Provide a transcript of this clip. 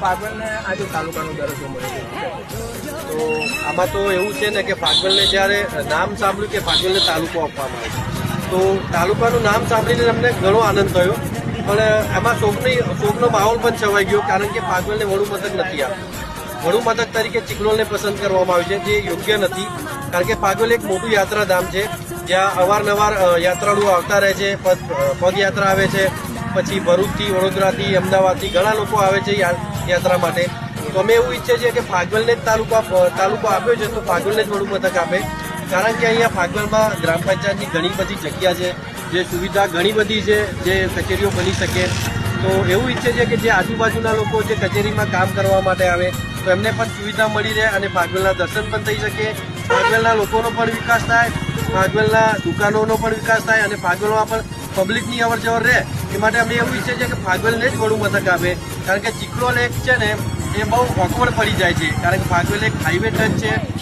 પાગલને તો આમાં તો એવું છે ને કે ફાગવેલને જ્યારે નામ સાંભળ્યું કે ફાગવેલને તાલુકો આપવામાં આવ્યો. તો તાલુકાનું નામ સાંભળીને અમને ઘણો આનંદ થયો. પણ એમાં શોકની, શોકનો માહોલ પણ છવાઈ ગયો, કારણ કે ફાગવેલને વડુ મથક નથી આપ્યું વડુ મથક તરીકે ચિકલોલને પસંદ કરવામાં આવ્યું છે, જે યોગ્ય નથી. કારણ કે ફાગવેલ એક મોટું યાત્રાધામ છે. જ્યાં અવારનવાર યાત્રાળુઓ આવતા રહે છે, પદ- પદયાત્રા આવે છે. પછી ભરૂચથી, વડોદરાથી, અમદાવાદથી ઘણા લોકો આવે છે યાત્રા માટે. તો અમે એવું ઈચ્છીએ છીએ કે ફાગવેલને જ તાલુકો તાલુકો આપ્યો છે, તો ફાગવેલને જ વડું મથક આપે. કારણ કે અહીંયા ફાગવેલમાં ગ્રામ પંચાયતની ઘણી બધી જગ્યા છે, જે સુવિધા ઘણી બધી છે, જે કચેરીઓ બની શકે. તો એવું ઈચ્છે છે કે જે આજુબાજુના લોકો જે કચેરીમાં કામ કરવા માટે આવે, તો એમને પણ સુવિધા મળી રહે અને ફાગવેલના દર્શન પણ થઈ શકે. ફાગવેલના લોકોનો પણ વિકાસ થાય ફાગવેલના દુકાનોનો પણ વિકાસ થાય અને ફાગવેલમાં પણ પબ્લિકની અવર જવર રહે. એ માટે અમે એવું ઈચ્છીએ છીએ કે ફાગવેલને જ વડું મથક આપે. કારણ કે ચિકલોલ લેક છે ને, એ બહુ ઓકવર્ડ પડી જાય છે. કારણ કે ફાગવેલ એક હાઈવે ટચ છે.